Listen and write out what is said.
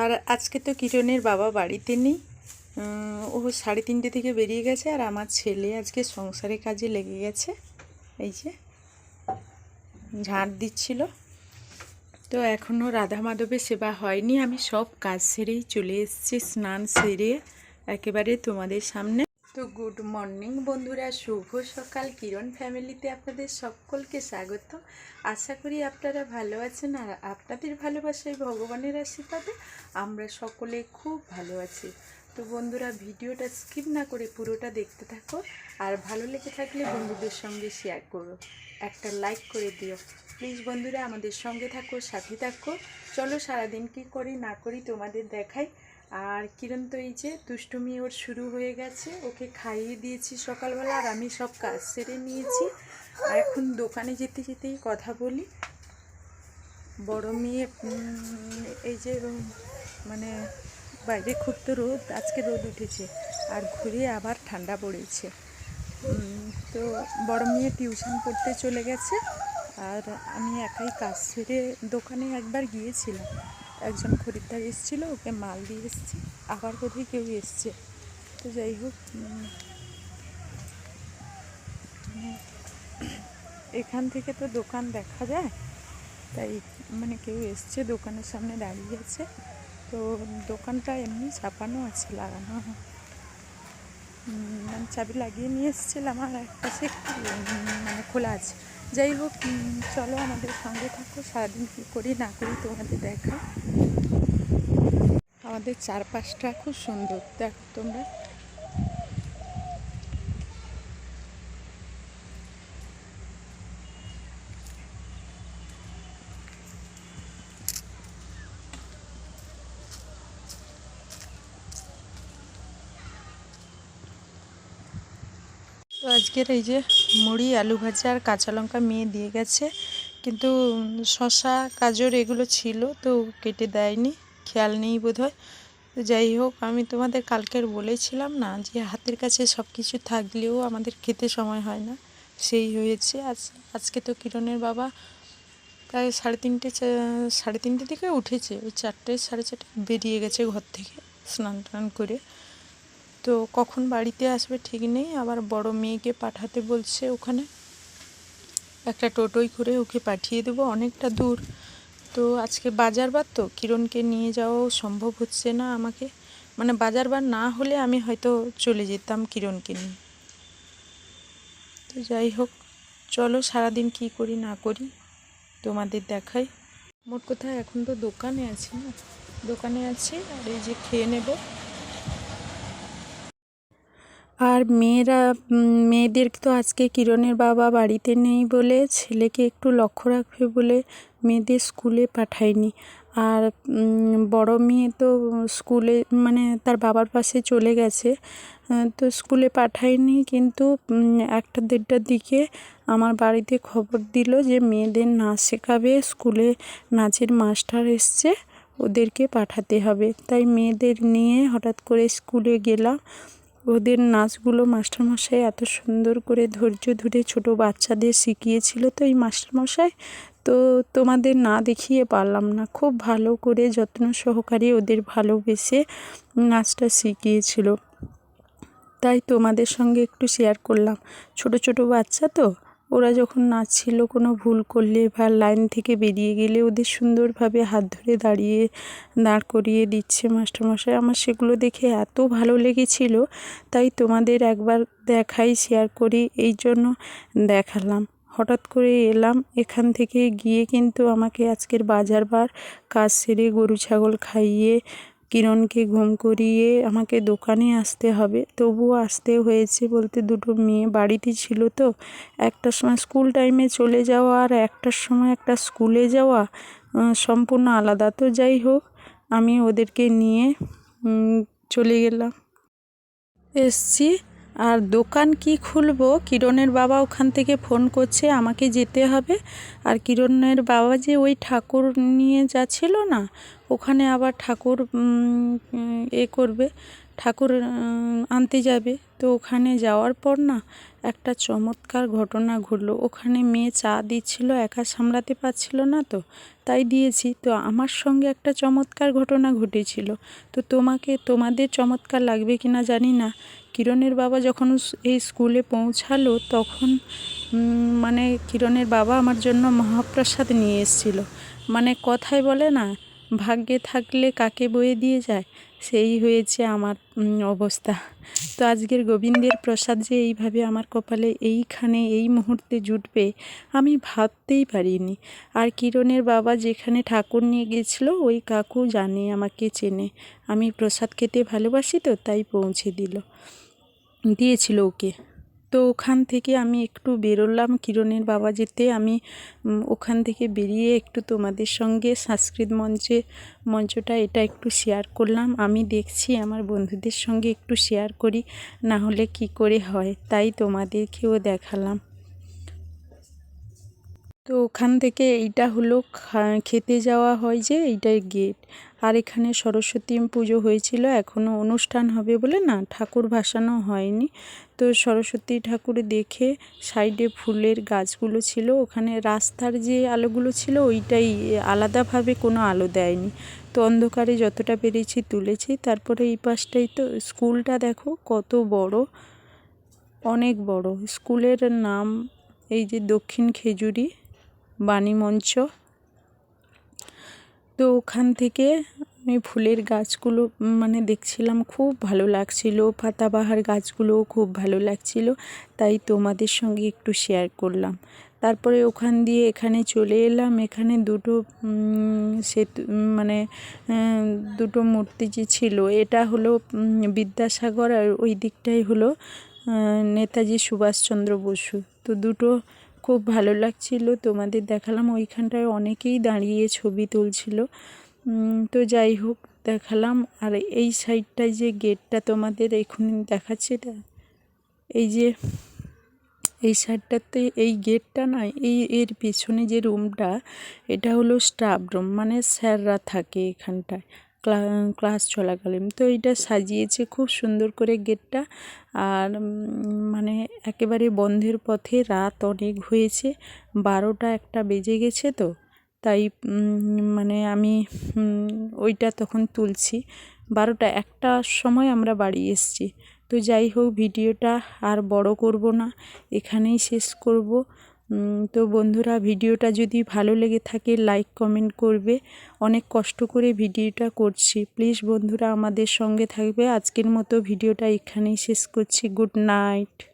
আর আজকে তো কিরণের বাবা বাড়িতে নেই। ও সাড়ে তিনটে থেকে বেরিয়ে গেছে আর আমার ছেলে আজকে সংসারের কাজে লেগে গেছে। এই যে, ঝাঁট দিচ্ছিল। তো এখনও রাধা মাধবের সেবা হয়নি। আমি সব কাজ সেরেই চলে এসেছি, স্নান সেরে একেবারে তোমাদের সামনে। তো গুড মর্নিং বন্ধুরা, শুভ সকাল। কিরণ ফ্যামিলিতে আপনাদের সকলকে স্বাগত। আশা করি আপনারা ভালো আছেন আর আপনাদের ভালোবাসায় ভগবানের আশীর্বাদে আমরা সকলে খুব ভালো আছি। তো বন্ধুরা, ভিডিওটা স্কিপ না করে পুরোটা দেখতে থাকো আর ভালো লেগে থাকলে বন্ধুদের সঙ্গে শেয়ার করো। একটা লাইক করে দিও। প্লিজ বন্ধুরা, আমাদের সঙ্গে থাকো, সাথে থাকো। চলো সারাদিন কী করি না করি তোমাদের দেখাই। আর কিরণ তো এই যে দুষ্টুমি ওর শুরু হয়ে গেছে। ওকে খাইয়ে দিয়েছি সকালবেলা আর আমি সব কাজ সেরে নিয়েছি। আর এখন দোকানে যেতে যেতেই কথা বলি। বড় মেয়ে এই যে মানে বাইরে খুব তো রোদ, আজকে রোদ উঠেছে। আর ঘুরে আবার ঠান্ডা পড়েছে। তো বড় মেয়ে টিউশন পড়তে চলে গেছে। আর আমি একাই কাজ সেরে দোকানে একবার গিয়েছিলাম। একজন খরিদ্দার এসেছিল, ওকে মাল দিয়ে এসেছি। আবার কোথায় কেউ এসছে। তো যাই হোক এখান থেকে তো দোকান দেখা যায়। তাই মানে কেউ এসছে, দোকানের সামনে দাঁড়িয়ে আছে। তো দোকানটা এমনি চাপানো আছে, লাগানো। মানে চাবি লাগিয়ে নিয়ে এসেছিলাম আর এক পাশে মানে খোলা আছে। যাই হোক চলো আমাদের সঙ্গে থাকো। সারাদিন কী করি না করি তোমাদের দেখা আমাদের চারপাশটা খুব সুন্দর। দেখো তোমরা। তো আজকের এই যে মুড়ি, আলু ভাজা আর কাঁচা লঙ্কা মেয়ে দিয়ে গেছে, কিন্তু শশা গাজর এগুলো ছিল তো কেটে দেয়নি, খেয়াল নেই বোধহয়। তো যাই হোক, আমি তোমাদের কালকের বলেছিলাম না যে হাতের কাছে সব কিছু থাকলেও আমাদের খেতে সময় হয় না, সেই হয়েছে। আজ, আজকে তো কিরণের বাবা প্রায় সাড়ে তিনটে সাড়ে তিনটে থেকে উঠেছে, ওই চারটে, সাড়ে চারটে বেরিয়ে গেছে ঘর থেকে স্নান টান করে। তো কখন বাড়িতে আসবে ঠিক নেই। আবার বড় মেয়েকে পাঠাতে বলছে ওখানে। একটা টোটোই করে ওকে পাঠিয়ে দেবো, অনেকটা দূর। তো আজকে বাজার বার তো, কিরণকে নিয়ে যাওয়াও সম্ভব হচ্ছে না আমাকে। মানে বাজার বার না হলে আমি হয়তো চলে যেতাম কিরণকে নিয়ে। তো যাই হোক, চলো সারাদিন কি করি না করি তোমাদের দেখাই। মোট কথা এখন তো দোকানে আছি না। দোকানে আছি আর এই যে খেয়ে নেব। আর মেয়েরা মেয়েদের তো আজকে কিরণের বাবা বাড়িতে নেই বলে ছেলেকে একটু লক্ষ্য রাখবে বলে মেয়েদের স্কুলে পাঠায়নি। আর বড় মেয়ে তো স্কুলে মানে তার বাবার পাশে চলে গেছে তো স্কুলে পাঠায়নি কিন্তু একটা দেড়টার দিকে আমার বাড়িতে খবর দিল যে মেয়েদের নাচ শেখাবে, স্কুলে নাচের মাস্টার এসছে, ওদেরকে পাঠাতে হবে। তাই মেয়েদের নিয়ে হঠাৎ করে স্কুলে গেলাম। ওদের নাচগুলো মাস্টারমশাই এত সুন্দর করে ধৈর্য ধরে ছোট বাচ্চাদের শিখিয়েছিল তো এই মাস্টারমশাই। তো তোমাদের না দেখিয়ে পারলাম না। খুব ভালো করে যত্ন সহকারে ওদের ভালোবেসে নাচটা শিখিয়েছিল। তাই তোমাদের সঙ্গে একটু শেয়ার করলাম। ছোট ছোট বাচ্চা তো? ওরা যখন নাচছিল কোনো ভুল করলে বা লাইন থেকে বেরিয়ে গেলে ওদের সুন্দরভাবে হাত ধরে দাঁড়িয়ে, দাঁড় করিয়ে দিচ্ছে মাস্টারমশাই। আমার সেগুলো দেখে এত ভালো লেগেছিল, তাই তোমাদের একবার দেখাই শেয়ার করি, এই জন্য দেখালাম। হঠাৎ করে এলাম, এখান থেকে গিয়ে কিন্তু আমাকে আজকের বাজার বার কাজ সেরে গরু, ছাগল খাইয়ে কিরণকে ঘুম করিয়ে আমাকে দোকানে আসতে হবে। তবুও আসতে হয়েছে বলতে দুটো মেয়ে বাড়িতে ছিল তো। একটার সময় স্কুল টাইমে চলে যাওয়া আর একটার সময় একটা স্কুলে যাওয়া সম্পূর্ণ আলাদা। তো যাই হোক, আমি ওদেরকে নিয়ে চলে গেলাম। এসছি। আর দোকান কি খুলবো? কিরণের বাবা ওখান থেকে ফোন করছে, আমাকে যেতে হবে। আর কিরণের বাবা যে ওই ঠাকুর নিয়ে যাচ্ছিল না, ওখানে আবার ঠাকুর এ করবে। ঠাকুর আনতে যাবে। তো ওখানে যাওয়ার পর না একটা চমৎকার ঘটনা ঘটলো। ওখানে মেয়ে চা দিচ্ছিল, একা সামলাতে পারছিল না তো, তাই দিয়েছি। তো আমার সঙ্গে একটা চমৎকার ঘটনা ঘটেছিল। তো তোমাকে, তোমাদের চমৎকার লাগবে কি না জানি না। কিরণের বাবা যখন এই স্কুলে পৌঁছালো তখন মানে কিরণের বাবা আমার জন্য মহাপ্রসাদ নিয়ে এসেছিল। মানে কথায় বলে না, ভাগ্যে থাকলে কাকে বয়ে দিয়ে যায়? সেই হয়েছে আমার অবস্থা। তো আজকের গোবিন্দের প্রসাদ যে এইভাবে আমার কপালে এইখানে এই মুহূর্তে জুটবে, আমি ভাবতেই পারিনি। আর কিরণের বাবা যেখানে ঠাকুর নিয়ে গেছিল, ওই কাকু জানে, আমাকে চেনে। আমি প্রসাদ খেতে ভালোবাসি তো, তাই পৌঁছে দিল। দিয়েছিল ওকে। তো ওখান থেকে আমি একটু বেরোলাম কিরণের বাবা যেতে। আমি ওখান থেকে বেরিয়ে একটু তোমাদের সঙ্গে সংস্কৃত মঞ্চে, মঞ্চটা এটা একটু শেয়ার করলাম। আমি দেখছি আমার বন্ধুদের সঙ্গে একটু শেয়ার করি না হলে কি করে হয়? তাই তোমাদেরকেও দেখালাম। তো ওখান থেকে এইটা হলো খেতে যাওয়া হয় যে এইটাই গেট আর এখানে সরস্বতী পুজো হয়েছিল এখনও অনুষ্ঠান হবে বলে না, ঠাকুর ভাসানো হয়নি। তো সরস্বতী ঠাকুর দেখে সাইডে ফুলের গাছগুলো ছিল, ওখানে রাস্তার যে আলোগুলো ছিল ওইটাই আলাদাভাবে কোনো আলো দেয়নি। তো অন্ধকারে যতটা পেরেছি তুলেছি, তারপরে এই পাশটাই তো স্কুলটা দেখো কত বড়, অনেক বড়। স্কুলের নাম এই যে দক্ষিণ খেজুরি বাণী মঞ্চ। তো ওখান থেকে আমি ফুলের গাছগুলো মানে দেখছিলাম, খুব ভালো লাগছিল। পাতাবাহার গাছগুলোও খুব ভালো লাগছিল। তাই তোমাদের সঙ্গে একটু শেয়ার করলাম। তারপরে ওখান দিয়ে এখানে চলে এলাম। এখানে দুটো সেতু মানে দুটো মূর্তি যে ছিল, এটা হলো বিদ্যাসাগর আর ওই দিকটাই হলো নেতাজি সুভাষচন্দ্র বসু। তো দুটো খুব ভালো লাগছিল। তোমাদের দেখালাম। ওইখানটায় অনেকেই দাঁড়িয়ে ছবি তুলছিল। তো যাই হোক, দেখালাম। আর এই সাইডটায় যে গেটটা তোমাদের এখনই দেখাচ্ছে এটা, এই যে, এই সাইডটাতে এই গেটটা না, এই এর পেছনে যে রুমটা, এটা হলো স্টাফ রুম। মানে স্যাররা থাকে এখানটায়। ক্লাস চলাকালীন। তো এটা সাজিয়েছে খুব সুন্দর করে গেটটা। আর মানে একেবারে বন্ধের পথে রাত অনেক হয়েছে। বারোটা একটা বেজে গেছে তো। তাই মানে আমি ওইটা তখন তুলছি। বারোটা একটার সময় আমরা বাড়ি এসেছি। তো যাই হোক, ভিডিওটা আর বড় করব না। এখানেই শেষ করব। তো বন্ধুরা, ভিডিওটা যদি ভালো লেগে থাকে, লাইক, কমেন্ট করবে। অনেক কষ্ট করে ভিডিওটা করছি। প্লিজ বন্ধুরা, আমাদের সঙ্গে থাকবে। আজকের মতো ভিডিওটা এখানেই শেষ করছি। Good night.